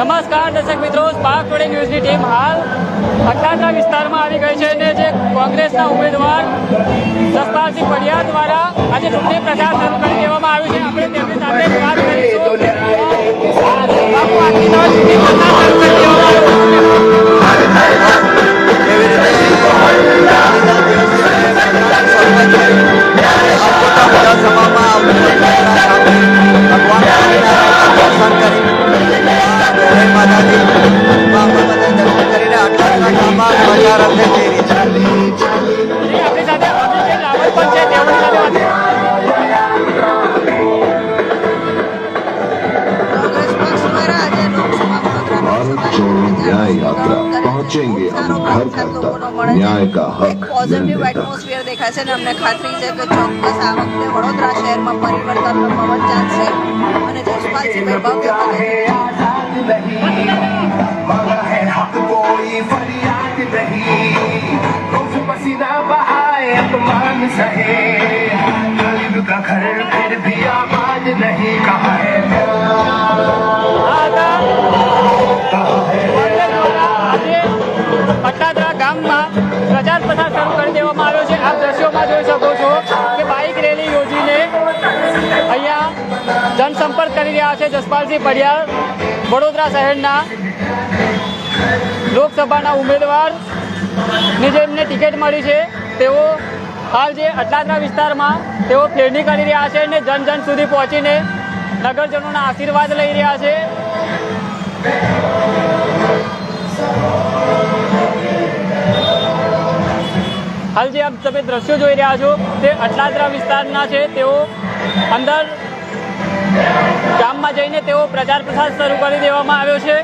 નમસ્કાર, દર્શક મિત્રો. સ્પાર્ક ટુડે ન્યૂઝની ટીમ હાલ અટલાદરા વિસ્તારમાં આવી ગઈ છે અને જે કોંગ્રેસના ઉમેદવાર સસપાલસિંહ પડિયા દ્વારા આજે ચૂંટણી પ્રચાર શરૂ કરી દેવામાં આવ્યો છે. આપણે તેમની સાથે વાત કરીશું. આપણી સાથે અભિષેક રાવલ પણ છે તેમની સાથે વાત कांग्रेस पक्ष द्वारा આજે લોકસભામાં भारत छोड़ो न्याय यात्रा पहुंचेंगे हम घर घर तक न्याय का हक પોઝિટિવ मिलने तक એટમોસ્ફિયર દેખાય છે અને અમને ખાતરી છે કે ચોક્કસ આ વખતે વડોદરા શહેરમાં પરિવર્તનનો પવન ચાલશે અને જસપાલસિંહભાઈ ભવ્ય પદે मांगा है हक कोई फरियाद नहीं। रोज पसीना बहाए अपमान सहे। गरीब का घर फिर भी आबाद જનસંપર્ક કરી રહ્યા છે જસપાલસિંહ પડિયાર વડોદરા શહેરના લોકસભાના ઉમેદવારની જેમને ટિકિટ મળી છે. તેઓ હાલ જે અટલાદરા વિસ્તારમાં તેઓ ફેરણી કરી રહ્યા છે અને જન જન સુધી પહોંચીને નગરજનોના આશીર્વાદ લઈ રહ્યા છે. હાલ જે આપ તમે દ્રશ્યો જોઈ રહ્યા છો તે અટલાદરા વિસ્તારના છે. તેઓ અંદર ગામમાં જઈને તેઓ પ્રચાર પ્રસાર શરૂ કરી દેવામાં આવ્યો છે.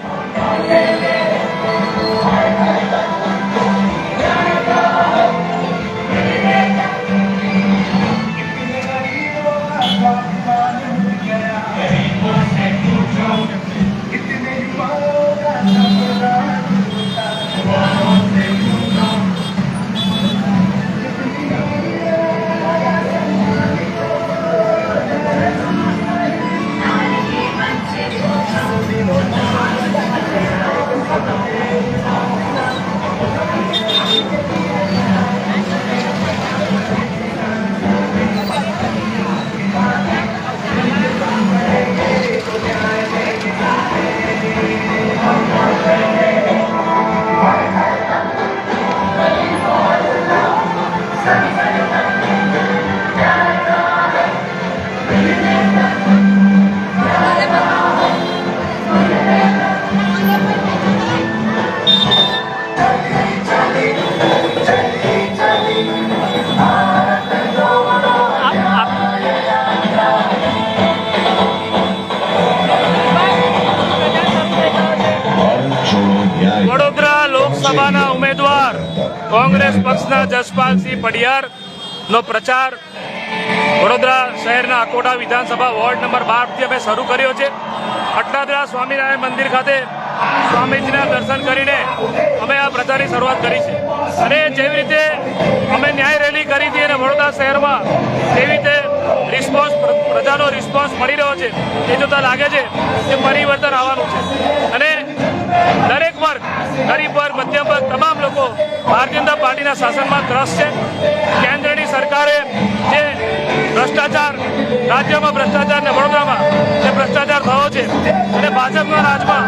લોકસભાના ઉમેદવાર, કોંગ્રેસ પક્ષના જસપાલસિંહ પડિયાર નો પ્રચાર વડોદરા શહેરના અકોટા વિધાનસભા વોર્ડ નંબર બારથી અમે શરૂ કર્યો છે. અટલાદરા સ્વામિનારાયણ મંદિર ખાતે સ્વામીજીના દર્શન કરીને અમે આ પ્રચારની શરૂઆત કરી છે. અને જેવી રીતે અમે ન્યાય રેલી કરી હતી અને વડોદરા શહેરમાં તેવી રીતે રિસ્પોન્સ પ્રજાનો રિસ્પોન્સ મળી રહ્યો છે, એ જોતા લાગે છે કે પરિવર્તન આવવાનું છે. અને દરેક વર્ગ ભારતીય જનતા પાર્ટીના શાસનમાં ત્રસ્ત છે. કેન્દ્રની સરકારે જે ભ્રષ્ટાચાર, રાજ્યમાં ભ્રષ્ટાચાર ને વડોદરામાં જે ભ્રષ્ટાચાર થયો છે અને ભાજપના રાજમાં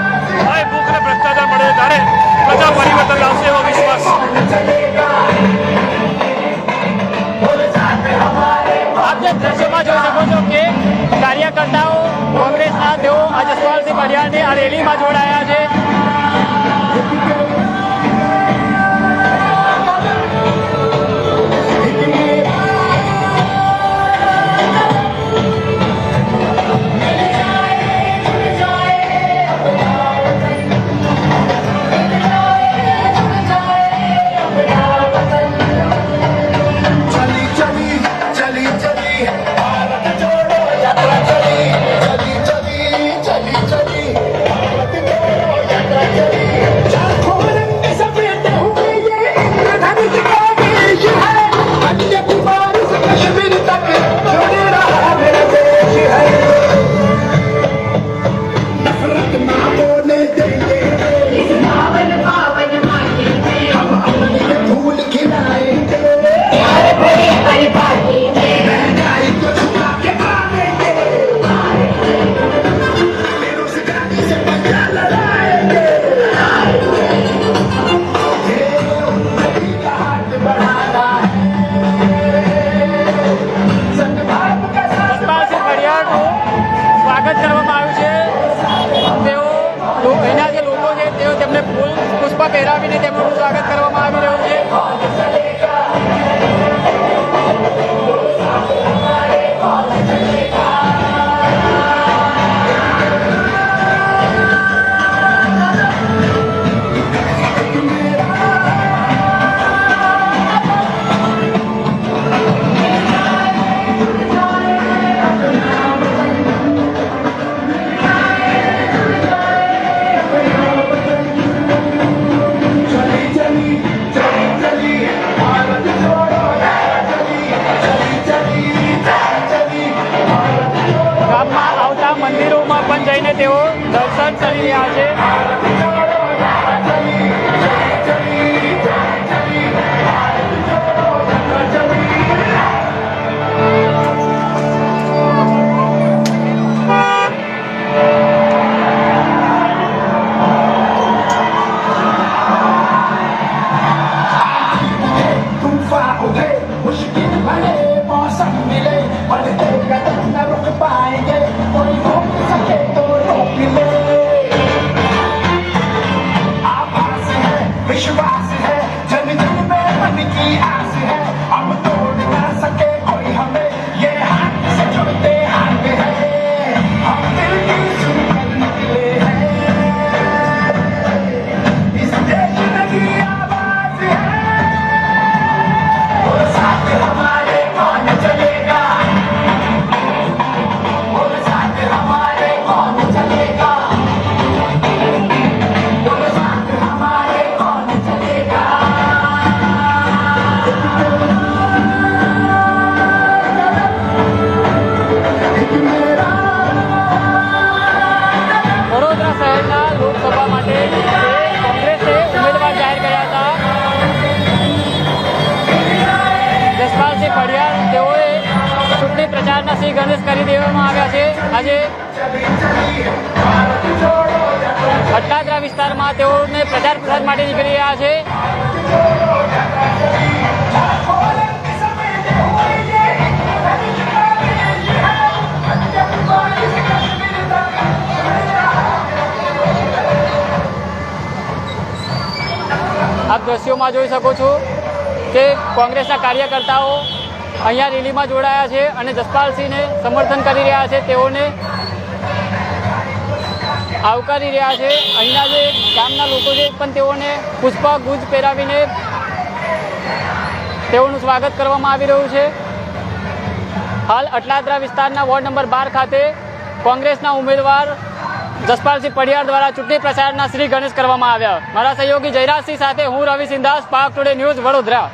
ભય ભૂખ ને ભ્રષ્ટાચાર મળ્યો ત્યારે પ્રજા પરિવર્તન લાવશે સરકારનું સ્વાગત કરવામાં આવ્યું છે. તેઓ અહીંના જે લોકો છે, તેઓ તેમને ફૂલ પુષ્પ પહેરાવીને તેમનું સ્વાગત કરવામાં આવી રહ્યું છે. Holiday, what you getting money for? Something delay, holiday. Padiyar તેઓએ ચૂંટણી પ્રચારના શ્રી ગણેશ કરી દેવામાં આવ્યા છે. આજે ભટલાદરા વિસ્તારમાં તેઓને પ્રચાર પ્રસાર માટે નીકળી રહ્યા છે. આપ દ્રશ્યોમાં જોઈ શકો છો કે કોંગ્રેસના કાર્યકર્તાઓ અહીંયા રેલીમાં જોડાયા છે અને જસપાલસિંહને સમર્થન કરી રહ્યા છે. તેઓને આવકારી રહ્યા છે. અહીંના જે ગામના લોકો છે પણ તેઓને પુષ્પગુજ પહેરાવીને તેઓનું સ્વાગત કરવામાં આવી રહ્યું છે. હાલ અટલાદરા વિસ્તારના વોર્ડ નંબર બાર ખાતે કોંગ્રેસના ઉમેદવાર જસપાલસિંહ પડિયાર દ્વારા ચૂંટણી પ્રચારના શ્રી ગણેશ કરવામાં આવ્યા. મારા સહયોગી જયરાજસિંહ સાથે હું રવિ સિંધાસ, પાક ટુડે ન્યૂઝ વડોદરા.